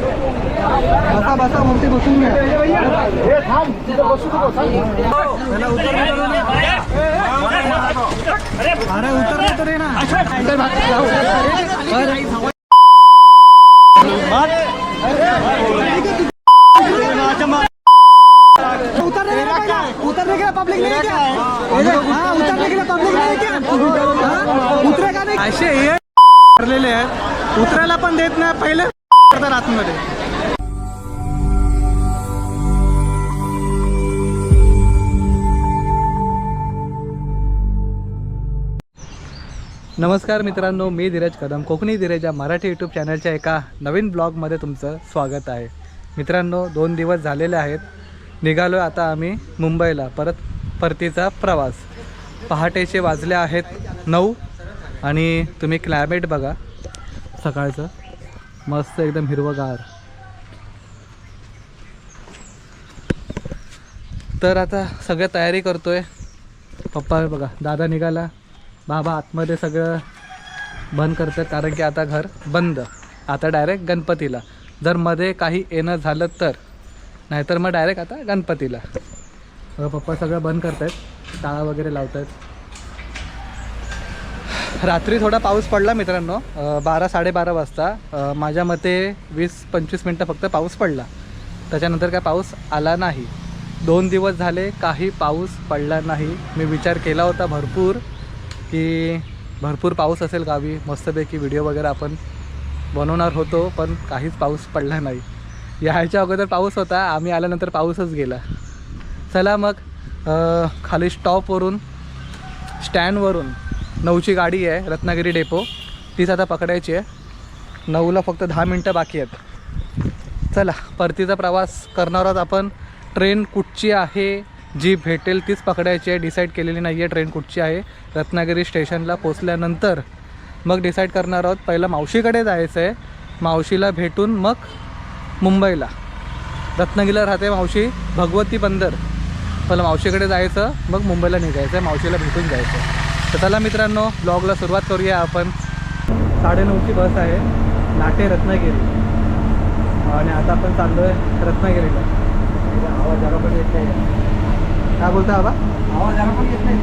बसा बसा वरती बसून. अरे उतरलं तर आहे ना उतरने के लिए उतरने के पब्लिक नहीं है क्या हाँ उतरने के लिए पब्लिक नहीं है क्या हाँ? उतरेगा नाही असे हे ठरलेले आहेत उतरायला पण देत नाही पहिले करतात आतमध्ये. नमस्कार मित्रांनो मी धीरज कदम कोकणी धीरज या मराठी यूट्यूब चॅनलच्या एका नवीन ब्लॉगमध्ये तुमचं स्वागत आहे. मित्रांनो दोन दिवस झालेले आहेत. निघालो आता आम्ही मुंबईला परत परतीचा प्रवास. पहाटेचे वाजले आहेत नऊ आणि तुम्ही क्लायमेट बघा. सकाळचं. मस्त एकदम हिरवगार. तर आता सगळं तयारी करतोय. पप्पा बघा दादा निघाला. बाबा आतमध्ये सगळं बंद करतात कारण की आता घर बंद. आता डायरेक्ट गणपतीला. जर मध्ये काही येणं झालं तर. नाहीतर मग डायरेक्ट आता गणपतीला. पप्पा सगळं बंद करतायत. टाळा वगैरे लावतायत. रात्री थोडा पाऊस पडला मित्रांनो. बारा साडेबारा वाजता. माझ्या मते वीस पंचवीस मिनटं फक्त पाऊस पडला. त्याच्यानंतर काय पाऊस आला नाही. दोन दिवस झाले काही पाऊस पडला नाही. मी विचार केला होता भरपूर की भरपूर पाऊस असेल गावी. मस्तपैकी व्हिडिओ वगैरे आपण बनवणार होतो पण काहीच पाऊस पडला नाही. यायच्या अगोदर पाऊस होता. आम्ही आल्यानंतर पाऊसच गेला. चला मग खाली स्टॉपवरून स्टँडवरून नऊची गाडी आहे रत्नागिरी डेपो. तीच आता पकडायची आहे. नऊला फक्त दहा मिनटं बाकी आहेत. चला परतीचा प्रवास करणार आहोत आपण. ट्रेन कुठची आहे? जी भेटेल तीच पकडायची आहे. डिसाईड केलेली नाही आहे ट्रेन कुठची आहे. रत्नागिरी स्टेशनला पोचल्यानंतर मग डिसाईड करणार आहोत. पहिलं मावशीकडे जायचं आहे मावशीला भेटून मग मुंबईला. रत्नागिरीला राहते मावशी भगवती बंदर. पहिलं मावशीकडे जायचं मग मुंबईला निघायचं आहे मावशीला भेटून जायचं तर चला मित्रांनो ब्लॉगला सुरुवात करूया आपण. साडेनऊची बस आहे लाटे रत्नागिरी. आणि आता आपण चाललो आहे रत्नागिरीला आवाज जरा पण येत नाही काय बोलता बाबा? आवाज जरा पण येत नाही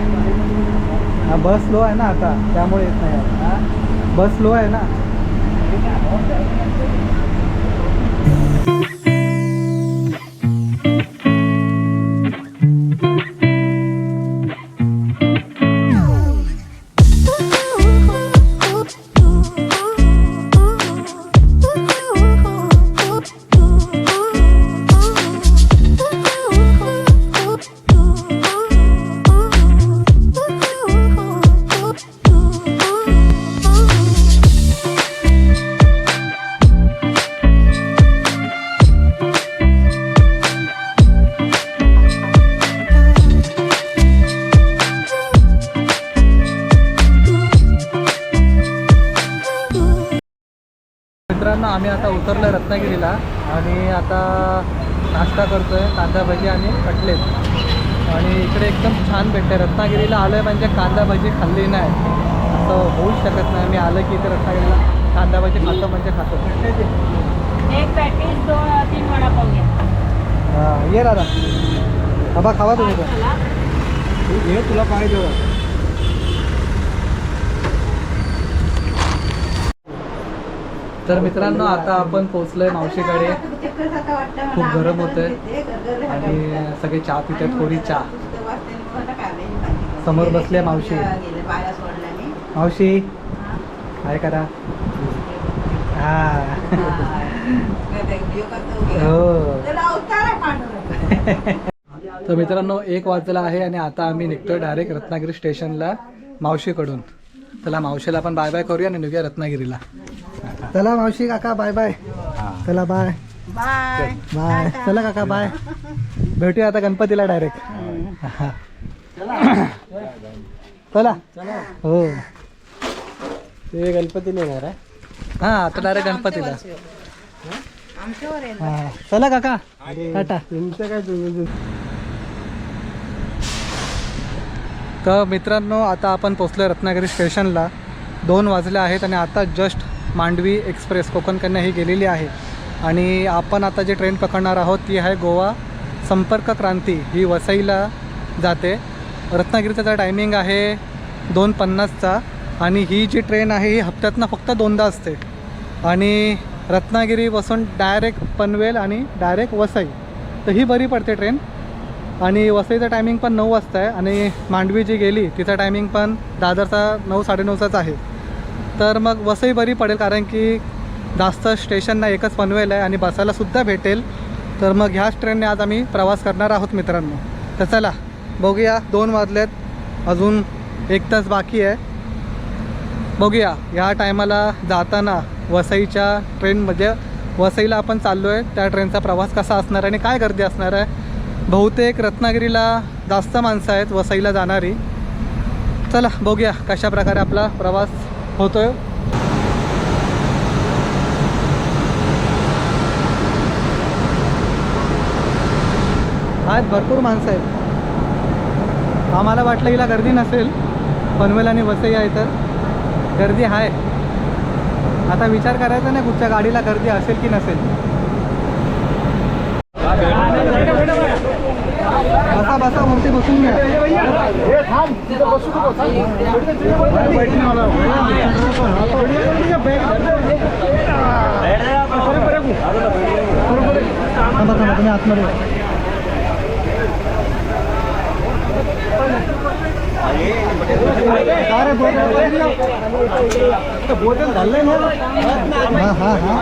हा बस स्लो आहे ना आता त्यामुळे येत नाही. बस स्लो आहे ना. आम्ही आता उतरलो रत्नागिरीला आणि आता नाश्ता करतोय कांदा भजी आणि कटलेट. आणि इकडे एकदम छान भेटते रत्नागिरीला आलं म्हणजे कांदा भजी खाल्ली नाही. असं होऊच शकत नाही. मी आलं की इथे रत्नागिरीला कांदा भजी खातो म्हणजे खातो. एक पॅकेज दोन तीन वडापाव घ्या. हां ये दादा. बाबा खावा तुम्ही. हे तुला पाहिजे तर मित्रांनो आता आपण पोचलोय मावशीकडे. खूप गरम होतंय. आणि सगळे चहा पितात थोडी चहा. समोर बसले मावशी. मावशी. काय करा. हा. हो. तर मित्रांनो एक वाजलेला आहे आणि आता आम्ही निघतोय डायरेक्ट रत्नागिरी स्टेशनला मावशीकडून. चला मावशीला पण बाय बाय करूया आणि निघूया रत्नागिरीला. चला मावशी काका बाय बाय. चला बाय. बाय. बाय. चला काका बाय. भेटूया आता गणपतीला डायरेक्ट चला. हो. ते गणपतीला येणार आहे. हा आता डायरेक्ट गणपतीला. हा? चला काका. टाटा. तुमचं काय तुम्ही तर मित्रांनो आता आपण पोचलो रत्नागिरी स्टेशनला. दोन वाजले आहेत आणि आता जस्ट मांडवी एक्सप्रेस कोकण कन्या ही गेलेली आहे. आणि आपण आता जी ट्रेन पकडणार आहोत ती आहे गोवा संपर्क क्रांती. ही वसईला जाते. रत्नागिरीचा त्याचा टायमिंग आहे दोन पन्नासचा. आणि ही जी ट्रेन आहे ही हप्त्यातनं फक्त दोनदा असते. आणि रत्नागिरीपासून डायरेक्ट पनवेल आणि डायरेक्ट वसई. तर ही बरी पडते ट्रेन. आणि वसईचं टायमिंग पण नऊ वाजता आहे. आणि मांडवी जी गेली तिचा टायमिंग पण दादरचा नऊ साडेनऊचाच आहे. तर मग बसही बरी पडेल कारण की जास्त स्टेशनना एकच पनवेल आहे आणि बसायलासुद्धा भेटेल. तर मग ह्याच ट्रेनने आज आम्ही प्रवास करणार आहोत मित्रांनो. तर चला बघूया दोन वाजलेत अजून एक तास बाकी आहे. बघूया ह्या टायमाला जाताना वसईच्या ट्रेन म्हणजे वसईला आपण चाललो आहे त्या ट्रेनचा प्रवास कसा असणार आहे आणि काय गर्दी असणार आहे? बहुतेक रत्नागिरीला जास्त माणसं आहेत वसईला जाणारी. चला बघूया कशा प्रकारे आपला प्रवास होतोय. आज भरपूर माणसं आहेत. आम्हाला वाटलं हिला गर्दी नसेल पनवेल आणि वसई आहे तर. गर्दी आहे आता विचार करायचा नाही कुठच्या गाडीला गर्दी असेल की नसेल. पैसा मुझसे वसूल है तुम्हें आत्मरे सारे बोतल बोतल धरले हाँ हाँ हाँ।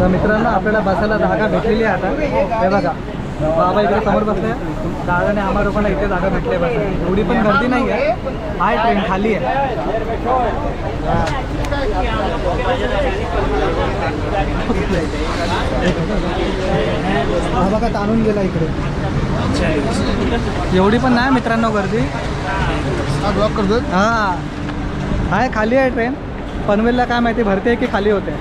तर मित्रांनो आपल्याला बसायला जागा भेटलेली आहे आता. हे बघा. बाबा इकडे समोर बसले. दादाने आम्हाला लोकांना इथे जागा भेटली बस एवढी पण गर्दी नाही आहे. हाय ट्रेन खाली आहे. बघा ताणून गेला इकडे. एवढी पण नाही मित्रांनो गर्दी. ब्लॉक करतो हां. हाय खाली आहे ट्रेन पनवेलला काय माहिती भरते की खाली होते.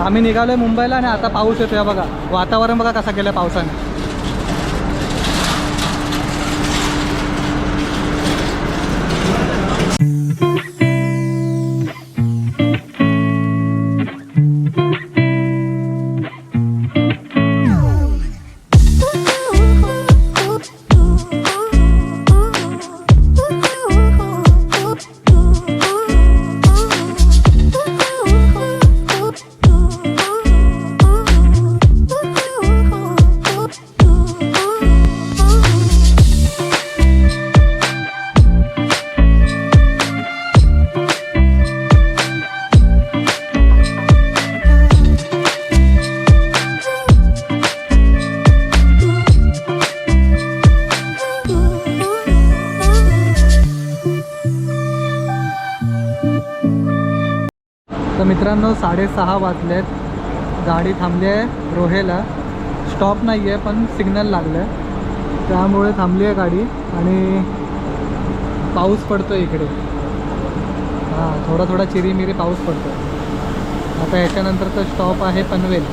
आम्ही निघालो आहे मुंबईला आणि आता पाऊस येतो आहे बघा. वातावरण बघा कसा केलं पावसाने. मित्रांनो साडेसहा वाजले आहेत गाडी थांबली आहे रोहेला. स्टॉप नाही आहे पण सिग्नल लागलं आहे त्यामुळे थांबली आहे गाडी आणि पाऊस पडतो इकडे. हां थोडा थोडा चिरीमिरी पाऊस पडतो आता ह्याच्यानंतरचं स्टॉप आहे पनवेल.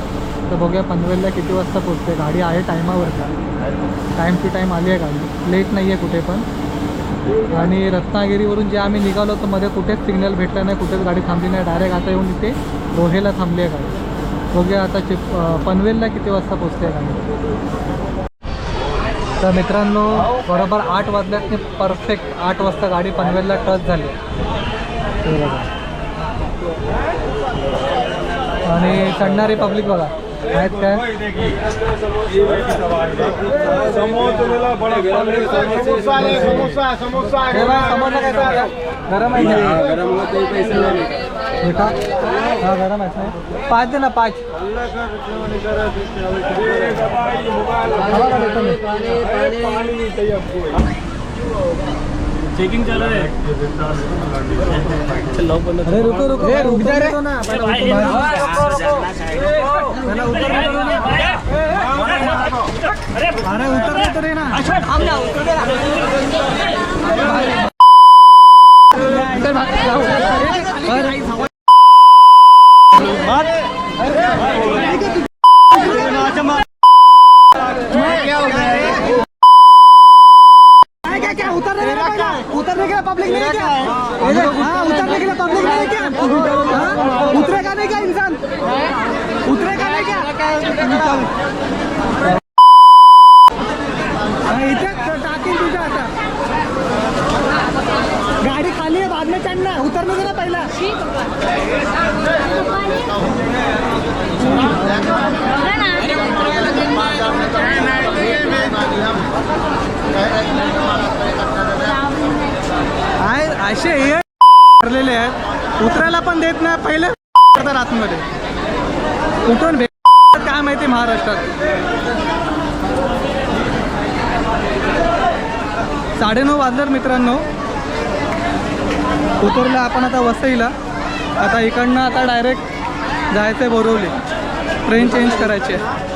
तर बघूया पनवेलला किती वाजता पोचते गाडी आहे टायमावर का टाईम टू टाईम आली आहे गाडी. लेट नाही आहे कुठे पण. आणि रत्नागिरीवरून जे आम्ही निघालो तर मध्ये कुठेच सिग्नल भेटला नाही कुठेच गाडी थांबली नाही. डायरेक्ट आता येऊन इथे रोहेला थांबली आहे गाडी. बघूया आता चिप पनवेलला किती वाजता पोचते आहे गाडी. तर मित्रांनो बरोबर आठ वाजल्यात परफेक्ट आठ वाजता गाडी पनवेलला टच झाली. आणि चढणारी पब्लिक बघा. आहेत काय समोरला काय गरम आहे हा गरम आहे. पाच दे ना पाच. पाणी चेकिंग चालू आहे. रुको रुको रुक जा रे. ना अरे उतर. तरी ना अच्छा उतरेगा नहीं क्या इंसान? उतरेगा नहीं क्या? इथे तुझ्या आता. गाडी खाली आहे बाद में चढना पहिला. असे भरलेले आहेत. उतरायला पण देत नाही. पहिले करतात आतमध्ये. उठून भेट काय माहिती महाराष्ट्रात. साडेनऊ वाजल्यात मित्रांनो. उतरलं आपण आता वसईला. आता इकडनं आता डायरेक्ट जायचं आहे बोरवली. ट्रेन चेंज करायची आहे.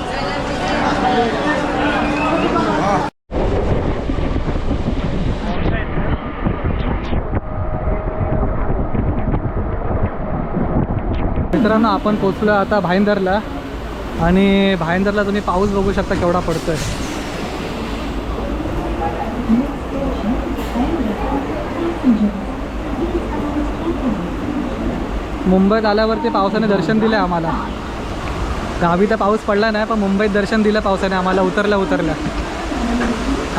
मित्रांनो आपण पोचलो आता भाईंदरला. आणि भाईंदरला तुम्ही पाऊस बघू शकता केवढा पडतोय. मुंबईत आल्यावरती पावसाने दर्शन दिलं आम्हाला. गावी तर पाऊस पडला नाही पण मुंबईत दर्शन दिलं पावसाने आम्हाला उतरल्या उतरल्या.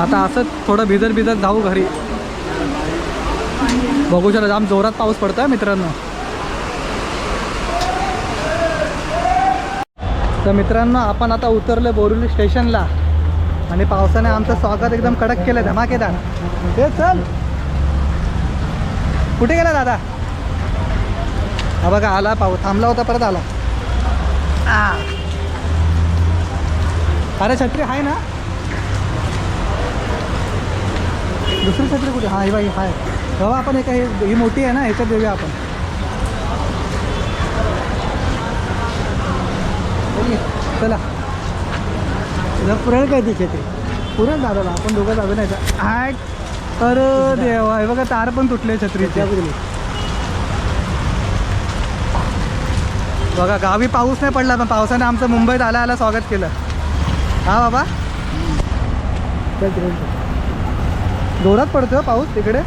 आता असंच थोडं भिजत भिजत जाऊ घरी. बघू शकता जाम जोरात पाऊस पडतोय मित्रांनो. तर मित्रांनो आपण आता उतरलो बोरिवली स्टेशनला. आणि पावसाने आमचं स्वागत एकदम कडक केलं. धमाकेदार हे चल. कुठे गेला दादा? हा बघा आला पाऊस. थांबला होता परत आला. अरे छत्री आहे ना? दुसरी छत्री कुठे? हा ही बाई हाय. तेव्हा आपण एका ही ही मोठी आहे ना ह्याच्यात देऊया आपण. चला. पुरण काय ती? छत्री पुरण दादाला आपण दोघं जाऊ नाही का? हाय. अरे देवा हे बघा तार पण तुटले छत्रीचे. बघा गावी पाऊस नाही पडला पण पावसाने आमचं मुंबईत आला आला स्वागत केलं. हा बाबा. जोरात पडतोय पाऊस तिकडे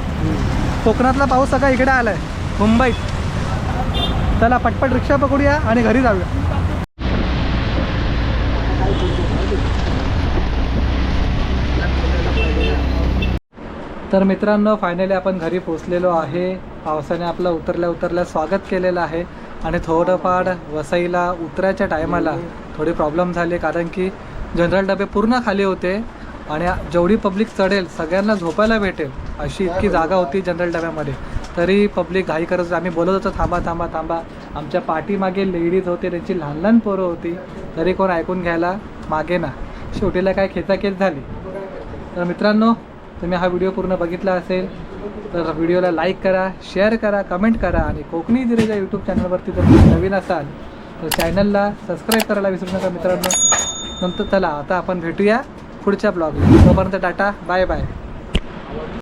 कोकणातला पाऊस सगळा इकडे आलाय मुंबईत. चला पटपट रिक्षा पकडूया आणि घरी जाऊया. तर मित्रांनो फायनली आपण घरी पोचलेलो आहे. पावसाने आपलं उतरल्या उतरल्या स्वागत केलेलं आहे. आणि थोडंफार वसईला उतरायच्या टायमाला थोडे प्रॉब्लेम झाले कारण की जनरल डबे पूर्ण खाली होते. आणि जेवढी पब्लिक चढेल सगळ्यांना झोपायला भेटेल अशी इतकी जागा होती जनरल डब्यामध्ये. तरी पब्लिक घाई करत आम्ही बोलत होतो थांबा थांबा थांबा. आमच्या पाठीमागे लेडीज होते त्यांची लहान लहान पोरं होती. तरी कोण ऐकून घ्यायला मागे ना शेवटीला काय खेचाखेच झाली. तर मित्रांनो तुम्ही हा व्हिडिओ पूर्ण बघितला असेल तर व्हिडिओला लाईक करा शेअर करा कमेंट करा आणि कोकणी दिरेच्या यूट्यूब चॅनलवरती जर तुम्ही नवीन असाल तर चॅनलला सबस्क्राईब करायला विसरू नका मित्रांनो. नंतर चला आता आपण भेटूया पुढच्या ब्लॉगला तोपर्यंत टाटा बाय बाय